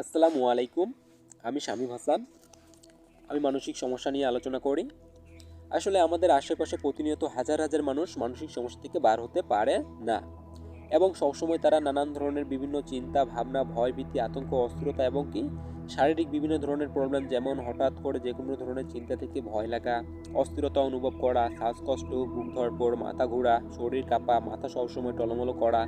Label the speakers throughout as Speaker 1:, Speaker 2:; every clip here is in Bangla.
Speaker 1: আসসালামু আলাইকুম। আমি শামীম হাসান। আমি মানসিক সমস্যা নিয়ে আলোচনা করি। আসলে আমাদের আশেপাশে প্রতিনিয়ত হাজার হাজার মানুষ মানসিক সমস্যা থেকে বার হতে পারে না এবং সবসময় তারা নানান ধরনের বিভিন্ন চিন্তা, ভাবনা, ভয়, ভীতি, আতঙ্ক, অস্থিরতা এবং কি শারীরিক বিভিন্ন ধরনের প্রবলেম যেমন হঠাৎ করে যে কোনো ধরনের চিন্তা থেকে ভয় লাগা, অস্থিরতা অনুভব করা, শ্বাসকষ্ট বুক ধরপড় মাথা ঘোরা, শরীর কাঁপা, মাথা সবসময় টলমলো করা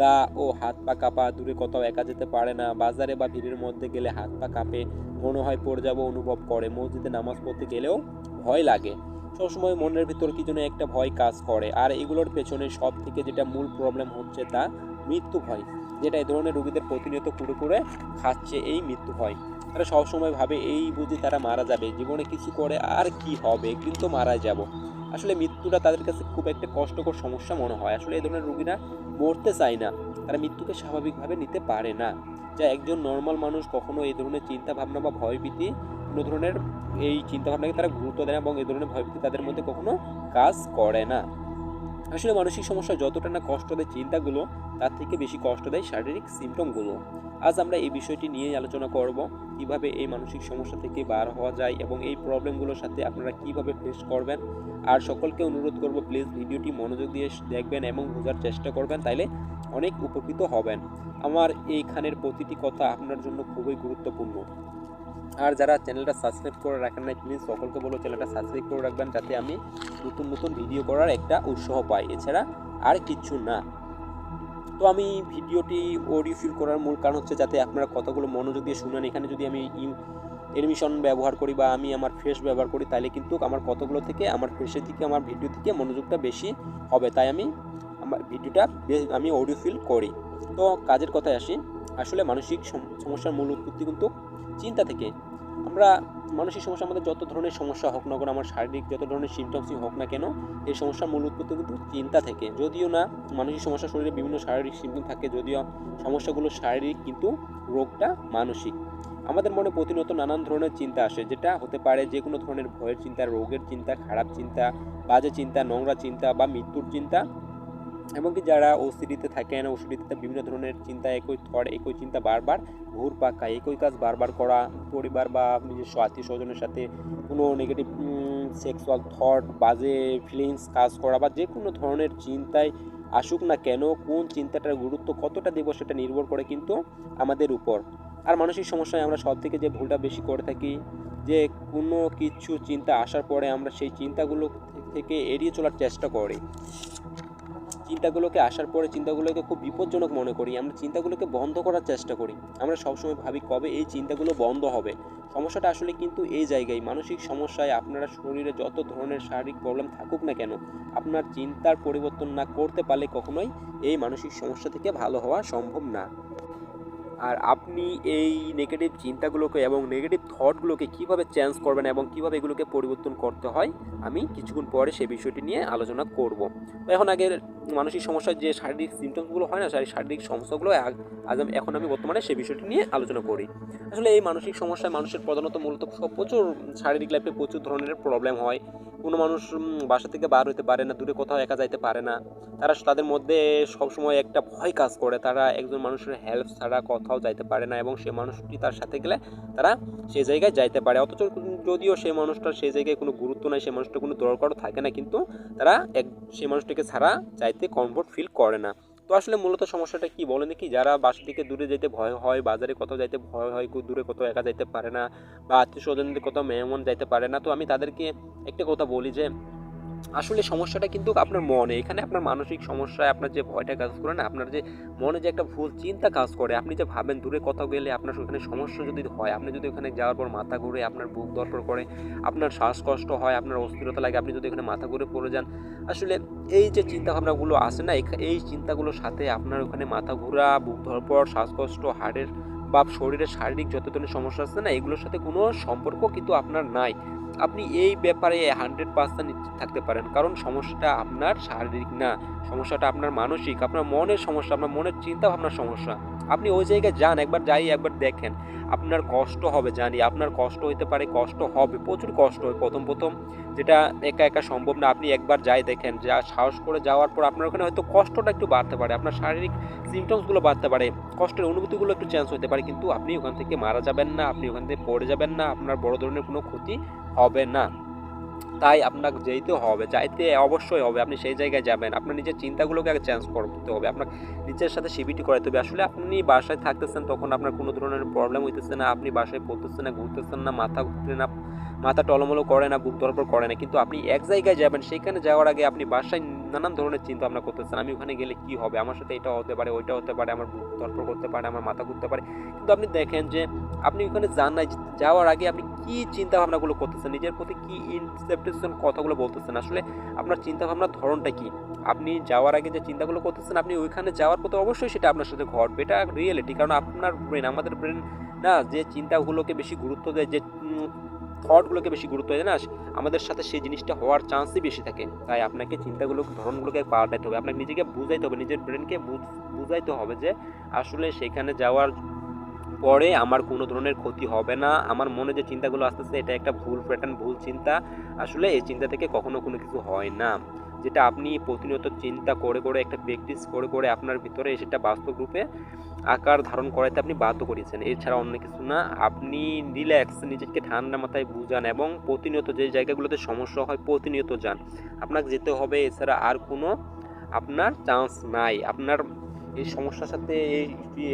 Speaker 1: গা ও হাত পা কাঁপা, দূরে কোথাও একা যেতে পারে না। বাজারে বা ভিড়ের মধ্যে গেলে হাত পা কাঁপে, মনে হয় পড়ে যাব, অনুভব করে। মসজিদে নামাজ পড়তে গেলেও ভয় লাগে। সবসময় মনের ভিতর কি যেন একটা ভয় কাজ করে। আর এগুলোর পেছনে সব থেকে যেটা মূল প্রবলেম হচ্ছে তা মৃত্যু ভয়, যেটা এই ধরনের রোগীদের প্রতিনিয়ত কুড়ে কুড়ে খাচ্ছে এই মৃত্যু ভয়। তারা সবসময় ভাবে, এই বুঝি তারা মারা যাবে। জীবনে কিছু করে আর কি হবে? কিন্তু মারা যাব। আসলে মৃত্যুটা তাদের কাছে খুব একটা কষ্টকর সমস্যা মনে হয়। আসলে এই ধরনের রুগীরা মরতে চায় না। তারা মৃত্যুকে স্বাভাবিকভাবে নিতে পারে না। যা একজন নর্মাল মানুষ কখনো এই ধরনের চিন্তাভাবনা বা ভয়ভীতি, কোনো ধরনের এই চিন্তাভাবনাকে তারা গুরুত্ব দেয় না এবং এই ধরনের ভয়ভীতি তাদের মধ্যে কখনো কাজ করে না। আসলে মানসিক সমস্যা যতটা না কষ্ট দেয় চিন্তাগুলো, তার থেকে বেশি কষ্ট দেয় শারীরিক সিমটমগুলো আজ আমরা এই বিষয়টি নিয়ে আলোচনা করব, কীভাবে এই মানসিক সমস্যা থেকে বার হওয়া যায় এবং এই প্রবলেমগুলোর সাথে আপনারা কীভাবে ফেস করবেন। আর সকলকে অনুরোধ করব প্লিজ ভিডিওটি মনোযোগ দিয়ে দেখবেন এবং বোঝার চেষ্টা করবেন, তাইলে অনেক উপকৃত হবেন। আমার এইখানের প্রতিটি কথা আপনার জন্য খুবই গুরুত্বপূর্ণ। আর যারা চ্যানেলটা সাবস্ক্রাইব করে রাখেন না প্লিজ সকলকে বলো চ্যানেলটা সাবস্ক্রাইব করে রাখবেন, যাতে আমি নতুন নতুন ভিডিও করার একটা উৎসাহ পাই। এছাড়া আর কিচ্ছু না। তো আমি ভিডিওটি অডিও ফিল করার মূল কারণ হচ্ছে যাতে আপনারা কথাগুলো মনোযোগ দিয়ে শুনেন। এখানে যদি আমি এডমিশন ব্যবহার করি বা আমি আমার ফেস ব্যবহার করি, তাহলে কিন্তু আমার কথাগুলো থেকে, আমার ফেসের দিকে, আমার ভিডিও থেকে মনোযোগটা বেশি হবে। তাই আমি আমার ভিডিওটা আমি অডিও ফিল করি। তো কাজের কথায় আসি। আসলে মানসিক সম- সমস্যার মূল উৎপত্তি কিন্তু চিন্তা থেকে আমরা মানসিক সমস্যা আমাদের যত ধরনের সমস্যা হোক না কেন, আমার শারীরিক যত ধরনের সিমটমসই হোক না কেন, এই সমস্যার মূল উৎপত্তি কিন্তু চিন্তা থেকে। যদিও না, মানসিক সমস্যা শরীরে বিভিন্ন শারীরিক সিমটম থাকে, যদিও সমস্যাগুলো শারীরিক কিন্তু রোগটা মানসিক। আমাদের মনে প্রতিনিয়ত নানান ধরনের চিন্তা আসে, যেটা হতে পারে যে কোনো ধরনের ভয়ের চিন্তা, রোগের চিন্তা, খারাপ চিন্তা, বাজে চিন্তা, নোংরা চিন্তা বা মৃত্যুর চিন্তা। এমনকি যারা ওসিডিতে থাকেন ওসিডিতে বিভিন্ন ধরনের চিন্তা, একই থট, একই চিন্তা বারবার ঘুর পাকা একই কাজ বারবার করা, পরিবার বা নিজস্ব আত্মীয় স্বজনের সাথে কোনো নেগেটিভ সেক্সুয়াল থট বাজে ফিলিংস কাজ করা বা যে কোনো ধরনের চিন্তায় আসুক না কেন, কোন চিন্তাটার গুরুত্ব কতটা দেবো সেটা নির্ভর করে কিন্তু আমাদের উপর। আর মানসিক সমস্যায় আমরা সব থেকে যে ভুলটা বেশি করে থাকি, যে কোনো কিছু চিন্তা আসার পরে আমরা সেই চিন্তাগুলো থেকে এড়িয়ে চলার চেষ্টা করি। চিন্তাগুলোকে আসার পরে চিন্তাগুলোকে খুব বিপজ্জনক মনে করি। আমরা চিন্তাগুলোকে বন্ধ করার চেষ্টা করি। আমরা সবসময় ভাবি কবে এই চিন্তাগুলো বন্ধ হবে। সমস্যাটা আসলে কিন্তু এই জায়গায়। মানসিক সমস্যায় আপনারা শরীরে যত ধরনের শারীরিক প্রবলেম থাকুক না কেন, আপনার চিন্তার পরিবর্তন না করতে পারলে কখনোই এই মানসিক সমস্যা থেকে ভালো হওয়া সম্ভব না। আর আপনি এই নেগেটিভ চিন্তাগুলোকে এবং নেগেটিভ থটগুলোকে কীভাবে চেঞ্জ করবেন এবং কীভাবে এগুলোকে পরিবর্তন করতে হয়, আমি কিছুক্ষণ পরে সেই বিষয়টি নিয়ে আলোচনা করব। তো এখন আগের মানসিক সমস্যার যে শারীরিক সিমটমসগুলো হয় না সেই শারীরিক সমস্যাগুলো আজ এখন আমি বর্তমানে সেই বিষয়টি নিয়ে আলোচনা করি। আসলে এই মানসিক সমস্যায় মানুষের প্রধানত মূলত সব প্রচুর শারীরিক লাইফে প্রচুর ধরনের প্রবলেম হয়। কোনো মানুষ বাসা থেকে বার হইতে পারে না, দূরে কোথাও একা যাইতে পারে না। তারা তাদের মধ্যে সবসময় একটা ভয় কাজ করে। তারা একজন মানুষের হেল্প ছাড়া কোথাও যাইতে পারে না এবং সে মানুষটি তার সাথে গেলে তারা সেই জায়গায় যাইতে পারে। অথচ যদিও সেই মানুষটার সেই জায়গায় কোনো গুরুত্ব নাই সেই মানুষটা কোনো দরকারও থাকে না, কিন্তু তারা এক সেই মানুষটাকে ছাড়া যাইতে কমফোর্ট ফিল করে না। তো আসলে মূলত সমস্যাটা কি বলেন কি যারা বাসা থেকে দূরে যেতে ভয় হয়, বাজারে কোথাও যাইতে ভয় হয় দূরে কোথাও একা যাইতে পারে না বা আত্মীয় স্বজনদের কোথাও মেহমান যাইতে পারে না, তো আমি তাদেরকে একটা কথা বলি যে আসলে সমস্যাটা কিন্তু আপনার মনে, এখানে আপনার মানসিক সমস্যায় আপনার যে ভয়টা কাজ করে না, আপনার যে মনে যে একটা ভুল চিন্তা কাজ করে, আপনি যে ভাবেন দূরে কোথাও গেলে আপনার ওখানে সমস্যা যদি হয়, আপনি যদি ওখানে যাওয়ার পর মাথা ঘুরে আপনার বুক দরপর করে, আপনার শ্বাসকষ্ট হয়, আপনার অস্থিরতা লাগে, আপনি যদি এখানে মাথা ঘুরে পড়ে যান, আসলে এই যে চিন্তা ভাবনাগুলো আসে না এই চিন্তাগুলোর সাথে আপনার ওখানে মাথা ঘোরা, বুক ধরপর শ্বাসকষ্ট, হাড়ের বা শরীরের শারীরিক যত ধরনের সমস্যা আছে না, এগুলোর সাথে কোনো সম্পর্ক কিন্তু আপনার নাই। আপনি এই ব্যাপারে হান্ড্রেড পার্সেন্ট থাকতে পারেন। কারণ সমস্যাটা আপনার শারীরিক না, সমস্যাটা আপনার মানসিক, আপনার মনের সমস্যা, আপনার মনের চিন্তা ভাবনার সমস্যা। আপনি ওই জায়গায় যান, একবার যাই, একবার দেখেন। আপনার কষ্ট হবে, জানি। আপনার কষ্ট হইতে পারে, কষ্ট হবে, প্রচুর কষ্ট হয়। প্রথম প্রথম যেটা একা একা সম্ভব না, আপনি একবার যাই দেখেন। যা সাহস করে যাওয়ার পর আপনার ওখানে হয়তো কষ্টটা একটু বাড়তে পারে, আপনার শারীরিক সিমটমসগুলো বাড়তে পারে, কষ্টের অনুভূতিগুলো একটু চেঞ্জ হতে পারে, কিন্তু আপনি ওখান থেকে মারা যাবেন না, আপনি ওখান থেকে পড়ে যাবেন না, আপনার বড় ধরনের কোনো ক্ষতি হবে না। তাই আপনাকে যেতে হবে, যাইতে অবশ্যই হবে। আপনি সেই জায়গায় যাবেন। আপনার নিজের চিন্তাগুলোকে আগে চেঞ্জ করতে হবে। আপনার নিজের সাথে সিবিটি করাতে হবে। আসলে আপনি বাসায় থাকতেছেন, তখন আপনার কোনো ধরনের প্রবলেম হইতেছে না। আপনি বাসায় পড়তেছেন না, ঘুরতেছেন না, মাথা ঘুরতে না। মাথা টলমলো করে না, বুক ধরপর করে না, কিন্তু আপনি এক জায়গায় যাবেন, সেখানে যাওয়ার আগে আপনি বাসায় নানান ধরনের চিন্তা ভাবনা করতেছেন, আমি ওখানে গেলে কি হবে? আমার সাথে এটা হতে পারে ওইটা হতে পারে, আমার বুক ধরপর করতে পারে, আমার মাথা ঘুরতে পারে। কিন্তু আপনি দেখেন যে, আপনি ওখানে যান নাই, যাওয়ার আগে আপনি কি চিন্তা ভাবনাগুলো করতেছেন? নিজের প্রতি কি ইনসেপ্টেশন কথাগুলো বলতেছেন? আসলে আপনার চিন্তা ভাবনার ধরনটা কি? আপনি যাওয়ার আগে যে চিন্তাগুলো করতেছেন, আপনি ওইখানে যাওয়ার পথে অবশ্যই সেটা আপনার সাথে ঘটবে, এটা রিয়েলিটি কারণ আপনার ব্রেন আমাদের ব্রেন না, যে চিন্তাগুলোকে বেশি গুরুত্ব দেয়, যে থটগুলোকে বেশি গুরুত্ব দেয় না, আমাদের সাথে সেই জিনিসটা হওয়ার চান্সই বেশি থাকে। তাই আপনাকে চিন্তাগুলো, ধরনগুলোকে পাল্টাইতে হবে। আপনাকে নিজেকে বুঝাইতে হবে, নিজের ব্রেনকে বুঝাইতে হবে যে আসলে সেখানে যাওয়ার পরে আমার কোনো ধরনের ক্ষতি হবে না। আমার মনে যে চিন্তাগুলো আসতেছে, এটা একটা ভুল প্যাটার্ন ভুল চিন্তা। আসলে এই চিন্তা থেকে কখনো কোনো কিছু হয় না। যেটা আপনি প্রতিনিয়ত চিন্তা করে করে, একটা প্র্যাকটিস করে করে আপনার ভিতরে সেটা বাস্তব রূপে আকার ধারণ করাতে আপনি বাধ্য করেছেন। এছাড়া অন্য কিছু না, আপনি রিল্যাক্স নিজেকে ঠান্ডা মাথায় বুঝান এবং প্রতিনিয়ত যে জায়গাগুলোতে সমস্যা হয় প্রতিনিয়ত যান। আপনাকে যেতে হবে, এছাড়া আর কোনো আপনার চান্স নাই। আপনার এই সমস্যার সাথে এই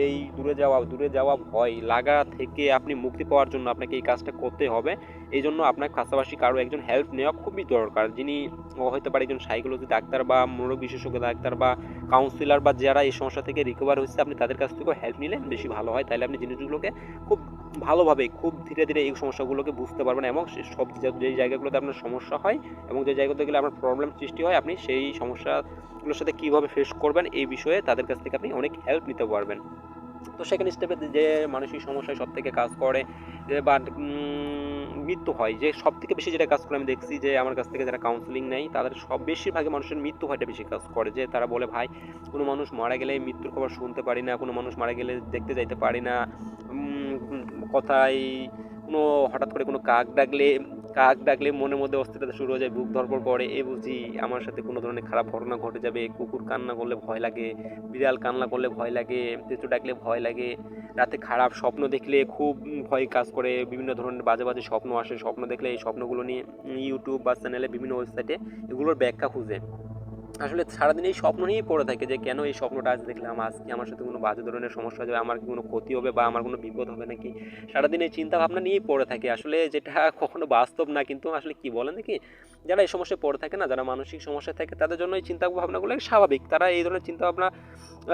Speaker 1: এই দূরে যাওয়া দূরে যাওয়া ভয়, লাগা থেকে আপনি মুক্তি পাওয়ার জন্য আপনাকে এই কাজটা করতে হবে। এই জন্য আপনার পাশাপাশি কারও একজন হেল্প নেওয়া খুবই দরকার। যিনি হতে পারে একজন সাইকোলজি ডাক্তার বা মনোরোগ বিশেষজ্ঞ, ডাক্তার বা কাউন্সিলর বা যারা এই সমস্যা থেকে রিকভার হচ্ছে, আপনি তাদের কাছ থেকেও হেল্প নিলেন বেশি ভালো হয়। তাহলে আপনি জিনিসগুলোকে খুব ভালোভাবে, খুব ধীরে ধীরে এই সমস্যাগুলোকে বুঝতে পারবেন এবং সব যে জায়গাগুলোতে আপনার সমস্যা হয় এবং যে জায়গাতে গেলে আপনার প্রবলেম সৃষ্টি হয়, আপনি সেই সমস্যাগুলোর সাথে কীভাবে ফেস করবেন, এই বিষয়ে তাদের কাছ থেকে আপনি অনেক হেল্প নিতে পারবেন। তো সেকেন্ড স্টেপে যে মানসিক সমস্যায় সব থেকে কাজ করে বা মৃত্যু হয়, যে সব থেকে বেশি যেটা কাজ করে আমি দেখছি যে আমার কাছ থেকে যারা কাউন্সিলিং নেয়, তাদের সব বেশিরভাগই মানুষের মৃত্যু হয়টা বেশি কাজ করে, যে তারা বলে, ভাই, কোনো মানুষ মারা গেলে মৃত্যুর খবর শুনতে পারি না, কোনো মানুষ মারা গেলে দেখতে যাইতে পারি না। কথায় কোনো হঠাৎ করে কোনো কাক ডাকলে কাক ডাকলে মনের মধ্যে অস্থিরতা শুরু হয়ে যায়, বুক ধরপর করে। এ বুঝি আমার সাথে কোনো ধরনের খারাপ ঘটনা ঘটে যাবে। কুকুর কান্না করলে ভয় লাগে, বিড়াল কান্না করলে ভয় লাগে তেঁচু ডাকলে ভয় লাগে। রাতে খারাপ স্বপ্ন দেখলে খুব ভয় কাজ করে, বিভিন্ন ধরনের বাজে বাজে স্বপ্ন আসে। স্বপ্ন দেখলে এই স্বপ্নগুলো নিয়ে ইউটিউব বা চ্যানেলে বিভিন্ন ওয়েবসাইটে এগুলোর ব্যাখ্যা খুঁজে। আসলে সারাদিন এই স্বপ্ন নিয়েই পড়ে থাকে যে কেন এই স্বপ্নটা আজ দেখলাম? আজকে আমার সাথে কোনো বাজে ধরনের সমস্যা হবে? আমার কি কোনো ক্ষতি হবে বা আমার কোনো বিপদ হবে নাকি? সারাদিন এই চিন্তা ভাবনা নিয়েই পড়ে থাকে। আসলে যেটা কখনো বাস্তব না, কিন্তু আসলে কি বলেন দেখি? যারা এই সমস্যায় পড়ে থাকে না, যারা মানসিক সমস্যা থাকে, তাদের জন্য এই চিন্তা ভাবনাগুলো স্বাভাবিক। তারা এই ধরনের চিন্তা ভাবনা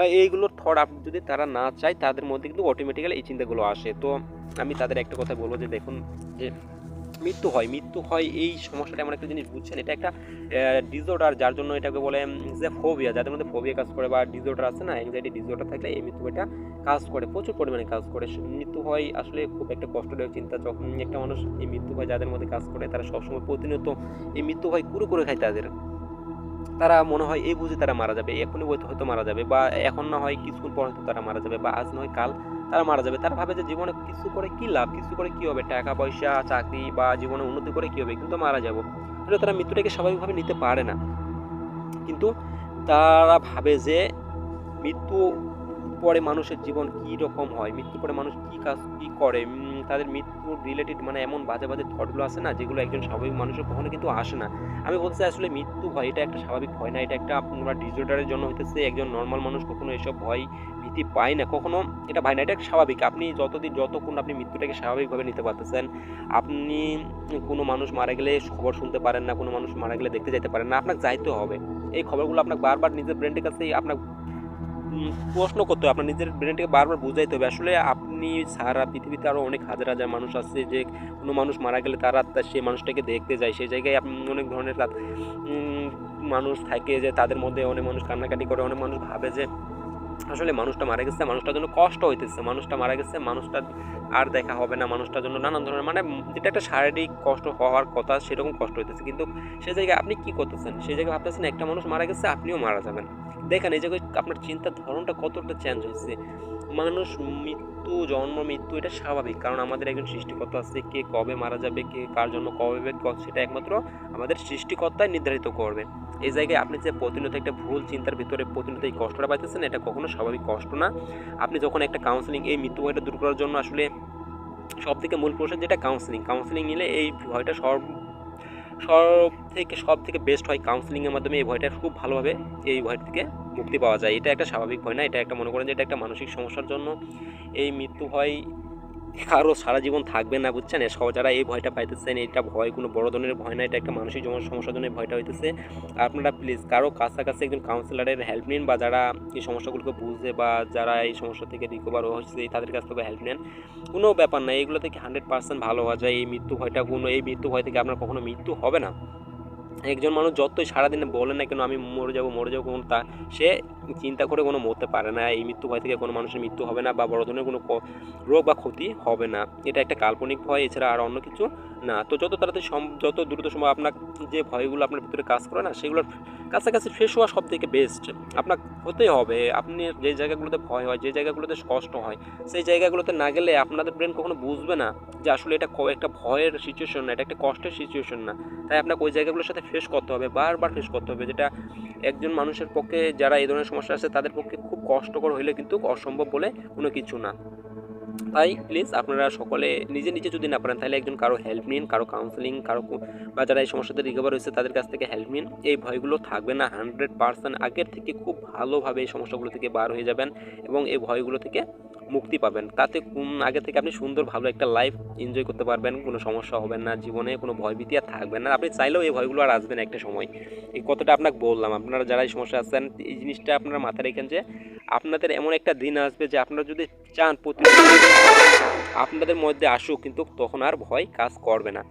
Speaker 1: এইগুলোর থট যদি তারা না চায়, তাদের মধ্যে কিন্তু অটোমেটিক্যালি এই চিন্তাগুলো আসে। তো আমি তাদের একটা কথা বলব যে দেখুন যে মৃত্যু হয় মৃত্যু হয় এই সমস্যাটা এমন একটা জিনিস বুঝছেন? এটা একটা ডিজঅর্ডার যার জন্য এটাকে বলে যে ফোবিয়া যাদের মধ্যে ফোবিয়া কাজ করে বা ডিজঅর্ডার আছে না অ্যাংজাইটি ডিজঅর্ডার থাকলে এই মৃত্যু এটা কাজ করে, প্রচুর পরিমাণে কাজ করে। মৃত্যু হয় আসলে খুব একটা কষ্টদায়ক চিন্তা, যখন একটা মানুষ এই মৃত্যু হয় যাদের মধ্যে কাজ করে, তারা সবসময় প্রতিনিয়ত এই মৃত্যু হয় কুরু করে খায় তাদের। তারা মনে হয় এই বুঝে তারা মারা যাবে, এখনই হয়তো মারা যাবে বা এখন না হয় কিছুক্ষণ পর হয়তো তারা মারা যাবে বা আজ নয় কাল তারা মারা যাবে। তারা ভাবে যে জীবনে কিছু করে কি লাভ? কিছু করে কি হবে? টাকা, পয়সা, চাকরি বা জীবনে উন্নতি করে কি হবে? কিন্তু মারা যাব। তারা মৃত্যুটাকে স্বাভাবিকভাবে নিতে পারে না। কিন্তু তারা ভাবে যে মৃত্যু পরে মানুষের জীবন কী রকম হয়? মৃত্যুর পরে মানুষ কী কাজ, কী করে? তাদের মৃত্যুর রিলেটেড মানে এমন বাজে বাজে থটগুলো আসে না, যেগুলো একজন স্বাভাবিক মানুষের কখনো কিন্তু আসে না। আমি বলতে আসলে মৃত্যু ভয়, এটা একটা স্বাভাবিক ভয় না, এটা একটা আপনার ডিজর্ডারের জন্য হইতেছে, একজন নর্মাল মানুষ কখনো এসব ভয় ভীতি পায় না, কখনো এটা ভাই না, এটা স্বাভাবিক। আপনি যতদিন, যতক্ষণ আপনি মৃত্যুটাকে স্বাভাবিকভাবে নিতে পারতেছেন, আপনি কোনো মানুষ মারা গেলে খবর শুনতে পারেন না, কোনো মানুষ মারা গেলে দেখতে যেতে পারেন না, আপনাকে যাইতে হবে। এই খবরগুলো আপনাকে বারবার নিজের ব্রেনটির কাছে আপনার প্রশ্ন করতে হবে। আপনার নিজের ব্রেনটাকে বারবার বুঝাইতে হবে। আসলে আপনি সারা পৃথিবীতে আরও অনেক হাজার হাজার মানুষ আছে যে, কোনো মানুষ মারা গেলে তারা সেই মানুষটাকে দেখতে যায় সেই জায়গায় আপনি অনেক ধরনের মানুষ থাকে যে, তাদের মধ্যে অনেক মানুষ কান্নাকাটি করে, অনেক মানুষ ভাবে যে আসলে মানুষটা মারা গেছে, মানুষটার জন্য কষ্ট হইতেছে। মানুষটা মারা গেছে মানুষটা আর দেখা হবে না, মানুষটার জন্য নানান ধরনের মানে যেটা একটা শারীরিক কষ্ট হওয়ার কথা সেরকম কষ্ট হইতেছে। কিন্তু সে জায়গায় আপনি কি করতেছেন? সেই জায়গায় ভাবতেছেন একটা মানুষ মারা গেছে, আপনিও মারা যাবেন। দেখেন এই জায়গায় আপনার চিন্তার ধরনটা কতটা চেঞ্জ হয়েছে মানুষ মৃত্যু, জন্ম, মৃত্যু, এটা স্বাভাবিক। কারণ আমাদের একজন সৃষ্টিকর্তা আছে, কে কবে মারা যাবে, কে কার জন্য কবে সেটা একমাত্র আমাদের সৃষ্টিকর্তাই নির্ধারিত করবে। এই জায়গায় আপনি যে প্রতিনিয়ত একটা ভুল চিন্তার ভিতরে প্রতিনিয়ত এই কষ্টটা পাইতেছেন, এটা কখনো স্বাভাবিক কষ্ট না। আপনি যখন একটা কাউন্সিলিং এই মৃত্যু ভয়টা দূর করার জন্য আসলে সব থেকে মূল প্রশ্ন যেটা কাউন্সিলিং কাউন্সিলিং নিলে এই ভয়টা সব সব থেকে সব থেকে বেস্ট হয় কাউন্সিলিংয়ের মাধ্যমে। এই ভয়টা খুব ভালোভাবে এই ভয় থেকে মুক্তি পাওয়া যায়। এটা একটা স্বাভাবিক ভয় না, এটা একটা মনে করেন যে এটা একটা মানসিক সমস্যার জন্য। এই মৃত্যু ভয় কারও সারা জীবন থাকবে না, বুঝছেন? যারা এই ভয়টা পাইতেছেন, এটা ভয় কোনো বড় ধরনের ভয় না, এটা একটা মানসিক জম- সমস্যার জন্য ভয়টা হইতেছে। আপনারা প্লিজ কারও কাছাকাছি একজন কাউন্সিলরের হেল্প নিন বা যারা এই সমস্যাগুলোকে বুঝে বা যারা এই সমস্যা থেকে রিকভার হচ্ছে তাদের কাছ থেকে হেল্প নেন। কোনো ব্যাপার না, এগুলো থেকে হান্ড্রেড পার্সেন্ট ভালো হওয়া যায়। এই মৃত্যু ভয়টা কোনো এই মৃত্যু ভয় থেকে আপনার কখনো মৃত্যু হবে না। একজন মানুষ যতই সারাদিনে বলে না কেন আমি মরে যাব মরে যাব কোনো তা, সে চিন্তা করে কোনো মরতে পারে না, এই মৃত্যু ভয় থেকে কোনো মানুষের মৃত্যু হবে না বা বড় ধরনের কোনো রোগ বা ক্ষতি হবে না। এটা একটা কাল্পনিক ভয়, এছাড়া আর অন্য কিছু না। তো যত তাড়াতাড়ি যত দ্রুত সময় আপনার যে ভয়গুলো আপনার ভিতরে কাজ করে না, সেগুলোর কাছাকাছি ফ্রেশ হওয়া সব থেকে বেস্ট আপনার হতেই হবে, আপনি যে জায়গাগুলোতে ভয় হয়, যে জায়গাগুলোতে কষ্ট হয়, সেই জায়গাগুলোতে না গেলে আপনাদের ব্রেন কখনো বুঝবে না যে আসলে এটা একটা ভয়ের সিচুয়েশন না, এটা একটা কষ্টের সিচুয়েশন না। তাই আপনাকে ওই জায়গাগুলোর সাথে ফেস করতে হবে, বারবার ফেস করতে হবে, যেটা একজন মানুষের পক্ষে, যারা এই ধরনের সমস্যা আছে, তাদের পক্ষে খুব কষ্টকর হইলে কিন্তু অসম্ভব বলে কোনো কিছু না। তাই প্লিজ আপনারা সকলে নিজে নিজে যদি না পারেন, তাহলে একজন কারও হেল্প নিন, কারও কাউন্সেলিং কারও বা যারা এই সমস্যাতে রিকভার হয়েছে, তাদের কাছ থেকে হেল্প নিন। এই ভয়গুলো থাকবে না হান্ড্রেড পার্সেন্ট আগের থেকে খুব ভালোভাবে এই সমস্যাগুলো থেকে বার হয়ে যাবেন এবং এই ভয়গুলো থেকে মুক্তি পাবেন। তাতে কোন- আগে থেকে আপনি সুন্দর, ভালো একটা লাইফ এনজয় করতে পারবেন, কোনো সমস্যা হবে না, জীবনে কোনো ভয়ভীতি আর থাকবে না। আপনি চাইলেও এই ভয়গুলো আর আসবেন একটা সময়। এই কথাটা আপনাকে বললাম। আপনারা যারা এই সমস্যা আছেন, এই জিনিসটা আপনারা মাথায় রেখেন যে, আপনাদের এমন একটা দিন আসবে যে, আপনারা যদি চান প্রতি আপনাদের মধ্যে আসুক, কিন্তু তখন আর ভয় কাজ করবে না।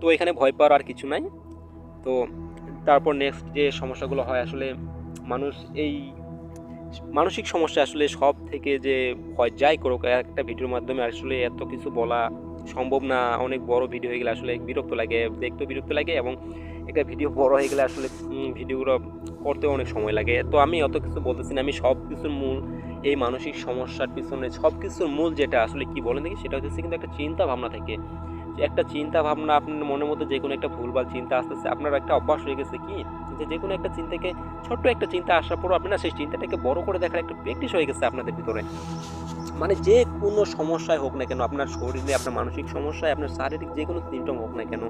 Speaker 1: তো এখানে ভয় পাওয়ার আর কিছু নাই। তো তারপর নেক্সট যে সমস্যাগুলো হয়, আসলে মানুষ এই মানসিক সমস্যা আসলে সব থেকে যে হয়, যাই করুক, একটা ভিডিওর মাধ্যমে আসলে এত কিছু বলা সম্ভব না। অনেক বড় ভিডিও হয়ে গেলে আসলে বিরক্ত লাগে, দেখতেও বিরক্ত লাগে এবং একটা ভিডিও বড় হয়ে গেলে আসলে ভিডিওগুলো করতেও অনেক সময় লাগে। তো আমি অত কিছু বলতেছি না, আমি সব কিছুর মূল, এই মানসিক সমস্যার পিছনে সব কিছুর মূল যেটা আসলে কি বলেন দেখি সেটা হচ্ছে কিন্তু একটা চিন্তা ভাবনা থেকে। একটা চিন্তা ভাবনা আপনার মনের মধ্যে যে কোনো একটা ভুলভাল চিন্তা আসতেছে, আপনার একটা অভ্যাস হয়ে গেছে কি? যে যে কোনো একটা চিন্তাকে, ছোট্ট একটা চিন্তা আসার পরও আপনি না সেই চিন্তাটাকে বড় করে দেখার একটা প্র্যাকটিস হয়ে গেছে আপনাদের ভিতরে। মানে যে কোনো সমস্যায় হোক না কেন, আপনার শরীরে, আপনার মানসিক সমস্যায়, আপনার শারীরিক যে কোনো সিমটম হোক না কেন,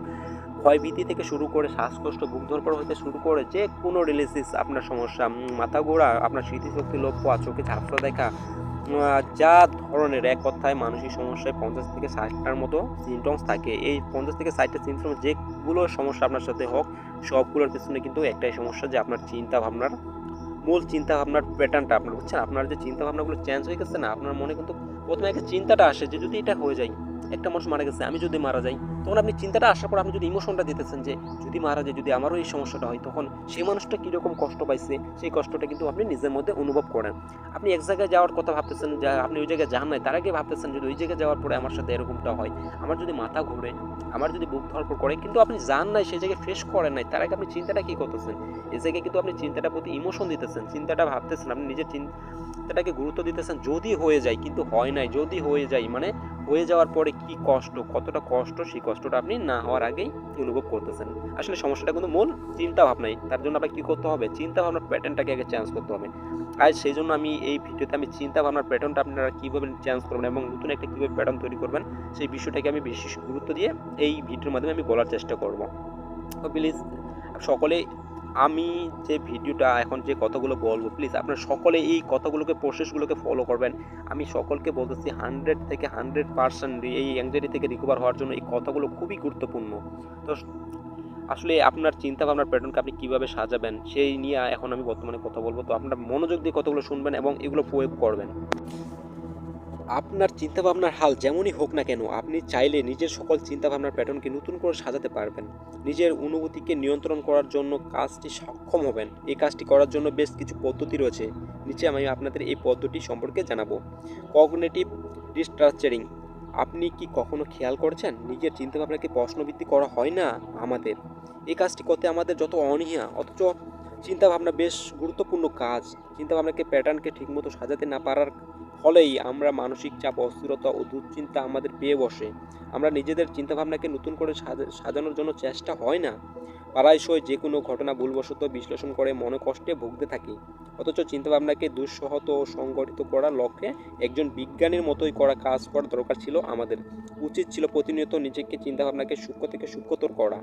Speaker 1: ভয়ভীতি থেকে শুরু করে শ্বাসকষ্ট, বুক ধরপড় হতে শুরু করে যে কোনো রিলেসিস আপনার সমস্যা মাথা ঘোরা, আপনার স্মৃতিশক্তি লোপ পাওয়া, চোখে ঝাপসা দেখা যা ধরনের, এক কথায় মানসিক সমস্যায় পঞ্চাশ থেকে ষাটটার মতো সিমটমস থাকে। এই পঞ্চাশ থেকে ষাটটা সিমটম যেগুলো সমস্যা আপনার সাথে হোক, সবগুলোর পেছনে কিন্তু একটাই সমস্যা যে আপনার চিন্তা ভাবনার মূল চিন্তা ভাবনার প্যাটার্নটা আপনার, বুঝছেন? আপনার যে চিন্তা ভাবনাগুলো চেঞ্জ হয়ে গেছে না, আপনার মনে কিন্তু প্রথমে একটা চিন্তাটা আসে যে যদি এটা হয়ে যায়, একটা মানুষ মারা গেছে, আমি যদি মারা যাই তখন আপনি চিন্তাটা আসার পর আপনি যদি ইমোশনটা দিতেছেন যে, যদি মারা যদি আমারও এই সমস্যাটা হয়, তখন সেই মানুষটা কীরকম কষ্ট পাইছে, সেই কষ্টটা কিন্তু আপনি নিজের মধ্যে অনুভব করেন। আপনি এক জায়গায় যাওয়ার কথা ভাবতেছেন, যে আপনি ওই জায়গায় যান নাই, তার আগে ভাবতেছেন যদি ওই জায়গায় যাওয়ার পরে আমার সাথে এরকমটা হয়, আমার যদি মাথা ঘুরে, আমার যদি বুক ধরপড় করে, কিন্তু আপনি যান নাই সেই জায়গায় ফ্রেশ করেন নাই, তার আগে আপনি চিন্তাটা কী করতেছেন? এই জায়গায় কিন্তু আপনি চিন্তাটার প্রতি ইমোশন দিতেছেন, চিন্তাটা ভাবতেছেন, আপনি নিজের চিন্তাটাকে গুরুত্ব দিতেছেন, যদি হয়ে যায়, কিন্তু হয় নাই, যদি হয়ে যায় মানে হয়ে যাওয়ার পরে কি কষ্ট, কতটা কষ্ট, সেই কষ্টটা আপনি না হওয়ার আগেই অনুভব করতেছেন। আসলে সমস্যাটা কিন্তু মূল চিন্তা ভাবনাই তার জন্য আপনাকে কী করতে হবে? চিন্তা ভাবনার প্যাটার্নটাকে আগে চেঞ্জ করতে হবে। আর সেই জন্য আমি এই ভিডিওতে আমি চিন্তা ভাবনার প্যাটার্নটা আপনারা কীভাবে চেঞ্জ করবেন এবং নতুন একটা কীভাবে প্যাটার্ন তৈরি করবেন, সেই বিষয়টাকে আমি বিশেষ গুরুত্ব দিয়ে এই ভিডিওর মাধ্যমে আমি বলার চেষ্টা করব। তো প্লিজ সকলে আমি যে ভিডিওটা এখন যে কথাগুলো বলব প্লিজ আপনারা সকলে এই কথাগুলোকে প্রসেসগুলোকে ফলো করবেন। আমি সকলকে বলতেছি হান্ড্রেড থেকে হান্ড্রেড পার্সেন্ট এই অ্যাংজাইটি থেকে রিকভার হওয়ার জন্য এই কথাগুলো খুবই গুরুত্বপূর্ণ। তো আসলে আপনার চিন্তা ভাবনার প্যাটার্নকে আপনি কীভাবে সাজাবেন, সেই নিয়ে এখন আমি বর্তমানে কথা বলব। তো আপনারা মনোযোগ দিয়ে কথাগুলো শুনবেন এবং এগুলো প্রয়োগ করবেন। আপনার চিন্তাভাবনার হাল যেমনই হোক না কেন, আপনি চাইলে নিজের সকল চিন্তাভাবনার প্যাটার্নকে নতুন করে সাজাতে পারবেন। নিজের অনুভূতিকে নিয়ন্ত্রণ করার জন্য কাজটি সক্ষম হবেন। এই কাজটি করার জন্য বেশ কিছু পদ্ধতি রয়েছে। নিচে আমি আপনাদের এই পদ্ধতি সম্পর্কে জানাব। কগনেটিভ রিস্ট্রাকচারিং আপনি কি কখনো খেয়াল করছেন? নিজের চিন্তাভাবনাকে প্রশ্নবৃত্তি করা হয় না আমাদের? এই কাজটি করতে আমাদের যত অনীহা, অথচ চিন্তাভাবনা বেশ গুরুত্বপূর্ণ কাজ। চিন্তাভাবনাকে প্যাটার্নকে ঠিকমতো সাজাতে না পারার ফলেই আমরা মানসিক চাপ, অস্থিরতা ও দুশ্চিন্তা আমাদের পেয়ে বসে। আমরা নিজেদের চিন্তাভাবনাকে নতুন করে সাজা- সাজানোর জন্য চেষ্টা হয় না। প্রায়শই যে কোনো ঘটনা ভুলবশত বিশ্লেষণ করে মনে কষ্টে ভুগতে থাকি। অথচ চিন্তাভাবনাকে দুঃসহত ও সংগঠিত করার লক্ষ্যে একজন বিজ্ঞানীর মতোই করা কাজ করা দরকার ছিল আমাদের। উচিত ছিল প্রতিনিয়ত নিজেকে চিন্তাভাবনাকে সূক্ষ্ম থেকে সূক্ষ্মতর করা।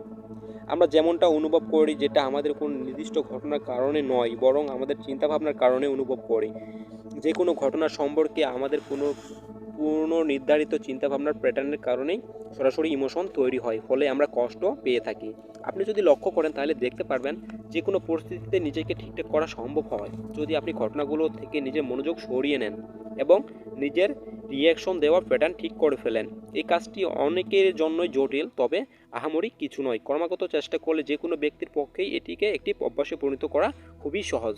Speaker 1: আমরা যেমনটা অনুভব করি যেটা আমাদের কোনো নির্দিষ্ট ঘটনার কারণে নয়, বরং আমাদের চিন্তাভাবনার কারণে অনুভব করি। যে কোনো ঘটনা সম্পর্কে আমাদের কোনো পূর্ণ নির্ধারিত চিন্তাভাবনার প্যাটার্নের কারণেই সরাসরি ইমোশন তৈরি হয়, ফলে আমরা কষ্ট পেয়ে থাকি। আপনি যদি লক্ষ্য করেন, তাহলে দেখতে পারবেন যে কোনো পরিস্থিতিতে নিজেকে ঠিকঠাক করা সম্ভব হয়। যদি আপনি ঘটনাগুলো থেকে নিজের মনোযোগ সরিয়ে নেন এবং নিজের রিয়াকশন দেওয়ার প্যাটার্ন ঠিক করে ফেলেন, এই কাজটি অনেকের জন্যই জটিল, তবে আহামরি কিছু নয়। ক্রমাগত চেষ্টা করলে যে কোনো ব্যক্তির পক্ষেই এটিকে একটি অভ্যাসে পরিণত করা খুবই সহজ।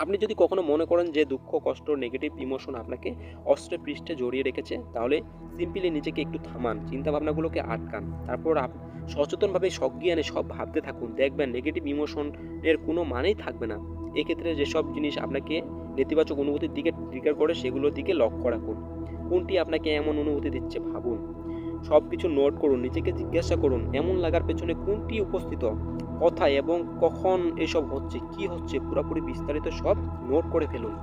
Speaker 1: আপনি যদি কখনো মনে করেন যে দুঃখ, কষ্ট নেগেটিভ ইমোশন আপনাকে অস্ত্রে, পৃষ্ঠে জড়িয়ে রেখেছে, তাহলে সিম্পলি নিজেকে একটু থামান, চিন্তাভাবনাগুলোকে আটকান। তারপর আপ সচেতনভাবে সজ্ঞানে সব ভাবতে থাকুন। দেখবেন নেগেটিভ ইমোশনের কোনো মানেই থাকবে না। এক্ষেত্রে যেসব জিনিস আপনাকে নেতিবাচক অনুভূতির দিকে ট্রিগার করে, সেগুলোর দিকে লক্ষ্য রাখুন। কোনটি আপনাকে এমন অনুভূতি দিচ্ছে ভাবুন। সব কিছু নোট করুন, নিজেকে জিজ্ঞাসা করুন, এমন লাগার পেছনে কোনটি উপস্থিত? কোথায় এবং কখন এসব হচ্ছে, কি হচ্ছে, পুরোপুরি বিস্তারিত সব নোট করে ফেলুন।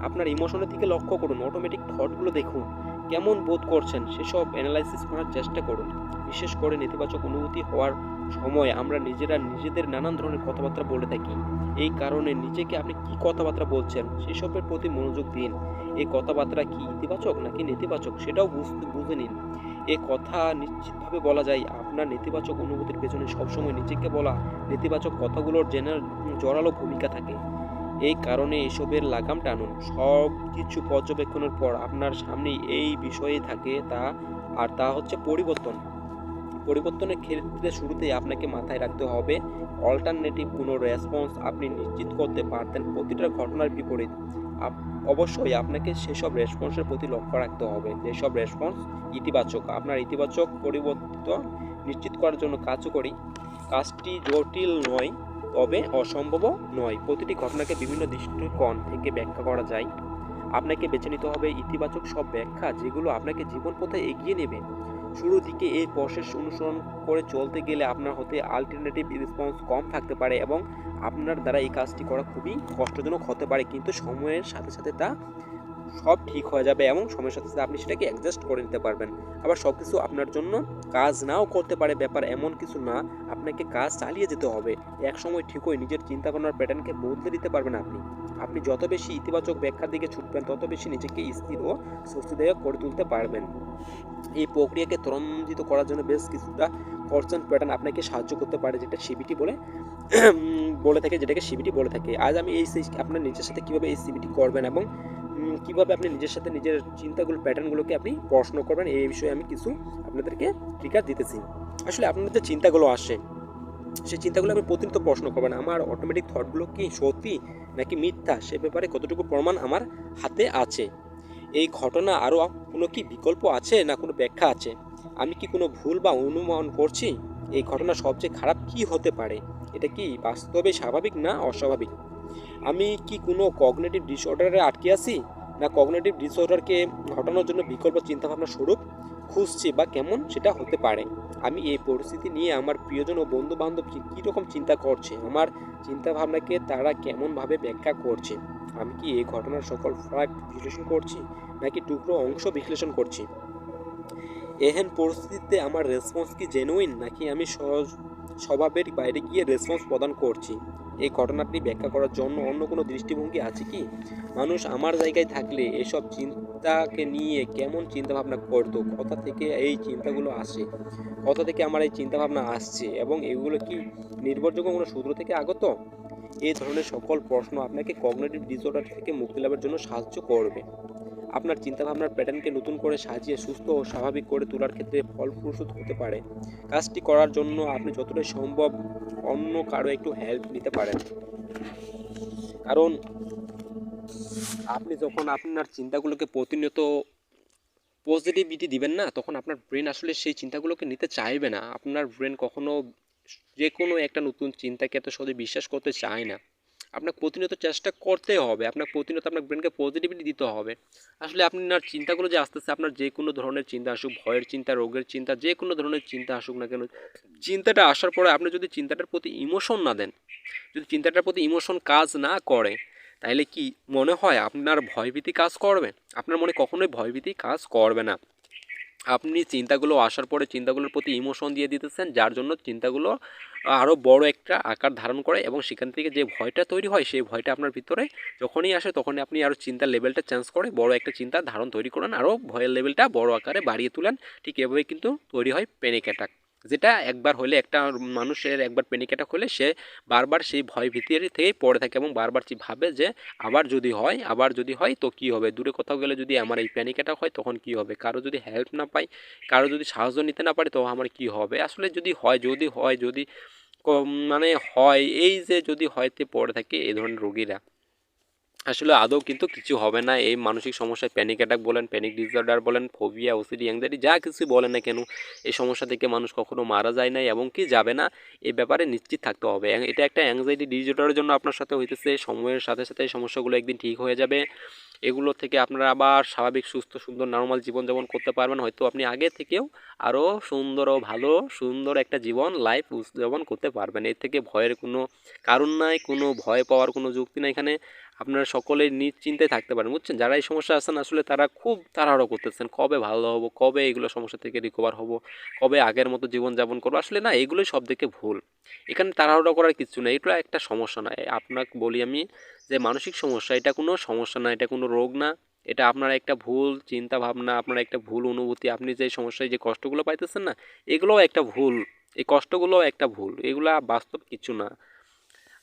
Speaker 1: আপনার ইমোশনের দিকে লক্ষ্য করুন অটোমেটিক থটগুলো দেখুন, কেমন বোধ করছেন, সেসব অ্যানালাইসিস করার চেষ্টা করুন। বিশেষ করে নেতিবাচক অনুভূতি হওয়ার সময় আমরা নিজেরা নিজেদের নানান ধরনের কথাবার্তা বলে থাকি। এই কারণে নিজেকে আপনি কি কথাবার্তা বলছেন, সেসবের প্রতি মনোযোগ দিন। এই কথাবার্তা কি ইতিবাচক নাকি নেতিবাচক, সেটাও বুঝতে, বুঝে নিন। এ কথা নিশ্চিতভাবে বলা যায়। আপনার নেতিবাচক অনুভূতির পেছনে সবসময় নিজেকে বলা নেতিবাচক কথাগুলোর জেনার জোরালো ভূমিকা থাকে। এই কারণে এসবের লাগাম টানুন। সব কিছু পর্যবেক্ষণের পর আপনার সামনে এই বিষয়ে থাকে তা, আর তা হচ্ছে পরিবর্তন। পরিবর্তনের ক্ষেত্রে শুরুতেই আপনাকে মাথায় রাখতে হবে অল্টারনেটিভ কোনো রেসপন্স আপনি নিশ্চিত করতে পারতেন প্রতিটা ঘটনার বিপরীত। অবশ্যই আপনাকে সেসব রেসপন্সের প্রতি লক্ষ্য রাখতে হবে। যেসব রেসপন্স ইতিবাচক, আপনার ইতিবাচক পরিবর্তন নিশ্চিত করার জন্য কাজ করি। কাজটি জটিল নয়, তবে অসম্ভবও নয়। প্রতিটি ঘটনাকে বিভিন্ন দৃষ্টিকোণ থেকে ব্যাখ্যা করা যায়। আপনাকে বেছে নিতে হবে ইতিবাচক সব ব্যাখ্যা যেগুলো আপনাকে জীবন পথে এগিয়ে নেবে। শুরুর থেকে এই প্রসেস অনুসরণ করে চলতে গেলে আপনার হতে আলটারনেটিভ রেসপন্স কম থাকতে পারে এবং আপনার দ্বারা এই কাজটি করা খুবই কষ্টজনক হতে পারে। কিন্তু সময়ের সাথে সাথে তা সব ঠিক হয়ে যাবে এবং সময়ের সাথে সাথে আপনি সেটাকে অ্যাডজাস্ট করে নিতে পারবেন। আবার সব কিছু আপনার জন্য কাজ নাও করতে পারে, ব্যাপার এমন কিছু না। আপনাকে কাজ চালিয়ে যেতে হবে। এক সময় ঠিকই নিজের চিন্তা ভাবনার প্যাটার্নকে বদলে দিতে পারবেন আপনি। আপনি যত বেশি ইতিবাচক ব্যাখ্যার দিকে ছুটবেন, তত বেশি নিজেকে স্থির ও স্বস্তিদায়ক করে তুলতে পারবেন। এই প্রক্রিয়াকে ত্বরান্বিত করার জন্য বেশ কিছুটা কনস্ট্যান্ট প্যাটার্ন আপনাকে সাহায্য করতে পারে, যেটা সিবিটি বলে বলে থাকে, যেটাকে সিবিটি বলে থাকে। আজ আমি এই আপনার নিজের সাথে কীভাবে এই সিবিটি করবেন এবং কীভাবে আপনি নিজের সাথে নিজের চিন্তাগুলো, প্যাটার্নগুলোকে আপনি প্রশ্ন করবেন, এই বিষয়ে আমি কিছু আপনাদেরকে ট্রিকার দিতেছি। আসলে আপনার যে চিন্তাগুলো আসে, সেই চিন্তাগুলো আপনি প্রতিনিয়ত প্রশ্ন করবেন, আমার অটোমেটিক থটগুলো কি সত্যি নাকি মিথ্যা? সে ব্যাপারে কতটুকু প্রমাণ আমার হাতে আছে? এই ঘটনা আরও কোনো কি বিকল্প আছে না কোনো ব্যাখ্যা আছে? আমি কি কোনো ভুল বা অনুমান করছি? এই ঘটনা সবচেয়ে খারাপ কি হতে পারে? এটা কি বাস্তবে স্বাভাবিক না অস্বাভাবিক? আমি কি কোনো কগনেটিভ ডিসঅর্ডারে আটকে আছি? না কগনেটিভ ডিসঅর্ডারকে ঘটানোর জন্য বিকল্প চিন্তাভাবনা স্বরূপ খুঁজছি বা কেমন সেটা হতে পারে। আমি এই পরিস্থিতি নিয়ে আমার প্রিয়জন ও বন্ধু বান্ধব কী রকম চিন্তা করছে? আমার চিন্তাভাবনাকে তারা কেমনভাবে ব্যাখ্যা করছে? আমি কি এই ঘটনার সকল ফ্যাক্ট বিশ্লেষণ করছি, নাকি টুকরো অংশ বিশ্লেষণ করছি? এহেন পরিস্থিতিতে আমার রেসপন্স কি জেনুইন নাকি আমি সহজ স্বভাবের বাইরে গিয়ে রেসপন্স প্রদান করছি? এই ঘটনাটি ব্যাখ্যা করার জন্য অন্য কোনো দৃষ্টিভঙ্গি আছে কি? মানুষ আমার জায়গায় থাকলে এসব চিন্তাকে নিয়ে কেমন চিন্তাভাবনা করতো? কথা থেকে এই চিন্তাগুলো আসে। কথা থেকে আমার এই চিন্তাভাবনা আসছে এবং এগুলো কি নির্ভরযোগ্য কোনো সূত্র থেকে আগত? এই ধরনের সকল প্রশ্ন আপনাকে কগনেটিভ ডিসঅর্ডার থেকে মুক্তি লাভের জন্য সাহায্য করবে। আপনার চিন্তাভাবনার প্যাটার্নকে নতুন করে সাজিয়ে সুস্থ ও স্বাভাবিক করে তোলার ক্ষেত্রে ফলপ্রসূ হতে পারে। কাজটি করার জন্য আপনি যতটা সম্ভব অন্য কারও একটু হেল্প নিতে পারেন। কারণ আপনি যখন আপনার চিন্তাগুলোকে প্রতিনিয়ত পজিটিভিটি দিবেন না, তখন আপনার ব্রেন আসলে সেই চিন্তাগুলোকে নিতে চাইবে না। আপনার ব্রেন কখনো যে কোনো একটা নতুন চিন্তাকে এত সহজে বিশ্বাস করতে চায় না। আপনার প্রতিনিয়ত চেষ্টা করতে হবে। আপনার প্রতিনিয়ত আপনার ব্রেনকে পজিটিভিটি দিতে হবে। আসলে আপনার চিন্তাগুলো যে আসতেছে, আপনার যে কোনো ধরনের চিন্তা আসুক, ভয়ের চিন্তা, রোগের চিন্তা যে কোনো ধরনের চিন্তা আসুক না কেন, চিন্তাটা আসার পরে আপনি যদি চিন্তাটার প্রতি ইমোশন না দেন, যদি চিন্তাটার প্রতি ইমোশন কাজ না করে তাহলে কি মনে হয় আপনার ভয়ভীতি কাজ করবে? আপনার মনে কখনোই ভয়ভীতি কাজ করবে না। আপনি চিন্তাগুলো আসার পরে চিন্তাগুলোর প্রতি ইমোশন দিয়ে দিতেছেন, যার জন্য চিন্তাগুলো আরও বড় একটা আকার ধারণ করে এবং সেখান থেকে যে ভয়টা তৈরি হয়, সেই ভয়টা আপনার ভিতরে যখনই আসে তখনই আপনি আরও চিন্তার লেভেলটা চেঞ্জ করে, বড় একটা চিন্তা ধারণ তৈরি করেন আরও ভয়ের লেভেলটা বড় আকারে বাড়িয়ে তুলেন। ঠিক এভাবে কিন্তু তৈরি হয় প্যানিক অ্যাটাক যেটা একবার হলে একটা মানুষের একবার প্যানিক অ্যাটাক হলে সে বারবার সেই ভয় ভীতির থেকেই পড়ে থাকে এবং বারবার সে ভাবে যে আবার যদি হয়, আবার যদি হয় তো কী হবে? দূরে কোথাও গেলে যদি আমার এই প্যানিক অ্যাটাক হয় তখন কী হবে? কারও যদি হেল্প না পাই, কারও যদি সাহায্য নিতে না পারে তো আমার কী হবে? আসলে যদি হয় যদি হয়, যদি মানে হয়, এই যে যদি হয়তে পড়ে থাকে এই ধরনের রোগীরা। আসলে আদৌ কিন্তু কিছু হবে না। এই মানসিক সমস্যায় প্যানিক অ্যাটাক বলেন প্যানিক ডিসঅর্ডার বলেন ফোবিয়া ওসিডি অ্যাংজাইটি যা কিছু বলেন না কেন, এই সমস্যা থেকে মানুষ কখনো মারা যায় না এবং কি যাবে না এই ব্যাপারে নিশ্চিত থাকতে হবে। এটা একটা অ্যাংজাইটি ডিসঅর্ডারের জন্য আপনার সাথে হইতেছে, সময়ের সাথে সাথে এই সমস্যাগুলো একদিন ঠিক হয়ে যাবে। এগুলো থেকে আপনারা আবার স্বাভাবিক, সুস্থ, সুন্দর নর্মাল জীবনযাপন করতে পারবেন। হয়তো আপনি আগে থেকেও আরও সুন্দর ও ভালো, সুন্দর একটা জীবন লাইফ উদযাপন করতে পারবেন। এর থেকে ভয়ের কোনো কারণ নাই, কোনো ভয় পাওয়ার কোনো যুক্তি নাই এখানে। আপনারা সকলে নিশ্চিন্তায় থাকতে পারেন, বুঝছেন? যারা এই সমস্যা আছেন, আসলে তারা খুব তাড়াহুড়ো করতেছেন। কবে ভালো হব, কবে এগুলো সমস্যা থেকে রিকভার হব, কবে আগের মতো জীবনযাপন করব, আসলে না, এগুলোই সব থেকে ভুল। এখানে তাড়াহুড়ো করার কিছু নেই এটা একটা সমস্যা নয় আপনাকে বলি আমি যে মানসিক সমস্যা, এটা কোনো সমস্যা না, এটা কোনো রোগ না। এটা আপনার একটা ভুল চিন্তা ভাবনা আপনার একটা ভুল অনুভূতি, আপনি যে সমস্যায় যে কষ্টগুলো পাইতেছেন না, এগুলোও একটা ভুল। এই কষ্টগুলোও একটা ভুল। এগুলা বাস্তব কিছু না।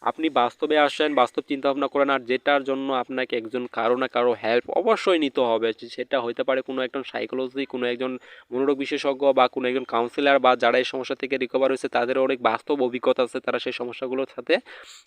Speaker 1: আপনি বাস্তবে আসেন, বাস্তব চিন্তা ভাবনা করেন আর যেটার জন্য আপনাকে একজন কারও না কারও হেল্প অবশ্যই নিতে হবে। সেটা হতে পারে কোনো একজন সাইকোলজি কোনো একজন মনোরোগ বিশেষজ্ঞ বা কোনো একজন কাউন্সিলর বা যারা এই সমস্যা থেকে রিকভার হয়েছে, তাদের অনেক বাস্তব অভিজ্ঞতা আছে তারা সেই সমস্যাগুলোর সাথে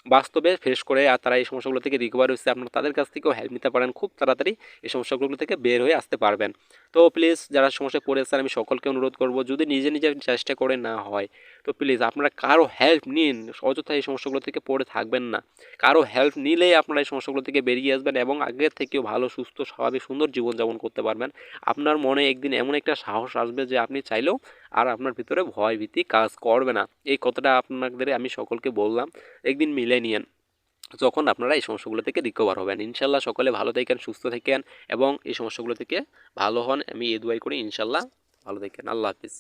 Speaker 1: বাস্তবে ফেস করে আর তারা এই সমস্যাগুলো থেকে রিকভার হয়েছে। আপনারা তাদের কাছ থেকেও হেল্প নিতে পারেন, খুব তাড়াতাড়ি এই সমস্যাগুলো থেকে বের হয়ে আসতে পারবেন। তো প্লিজ যারা সমস্যায় পড়েছেন আমি সকলকে অনুরোধ করব, যদি নিজে নিজে চেষ্টা করে না হয় তো প্লিজ আপনারা কারও হেল্প নিন, অযথা এই সমস্যাগুলো থেকে পড়ে থাকবেন না। কারও হেল্প নিলেই আপনারা এই সমস্যাগুলো থেকে বেরিয়ে আসবেন এবং আগের থেকেও ভালো, সুস্থ, স্বাভাবিক, সুন্দর জীবনযাপন করতে পারবেন। আপনার মনে একদিন এমন একটা সাহস আসবে যে আপনি চাইলেও আর আপনার ভিতরে ভয় ভীতি কাজ করবে না। এই কথাটা আপনাদের আমি সকলকে বললাম, একদিন মিলে নিয়েন। যখন আপনারা এই সমস্যাগুলো থেকে রিকভার হবেন। ইনশাল্লাহ সকলে ভালো থাকেন, সুস্থ থাকেন এবং এই সমস্যাগুলো থেকে ভালো হন। আমি এ দুয়াই করি ইনশাল্লাহ ভালো থাকেন। আল্লাহ হাফিজ।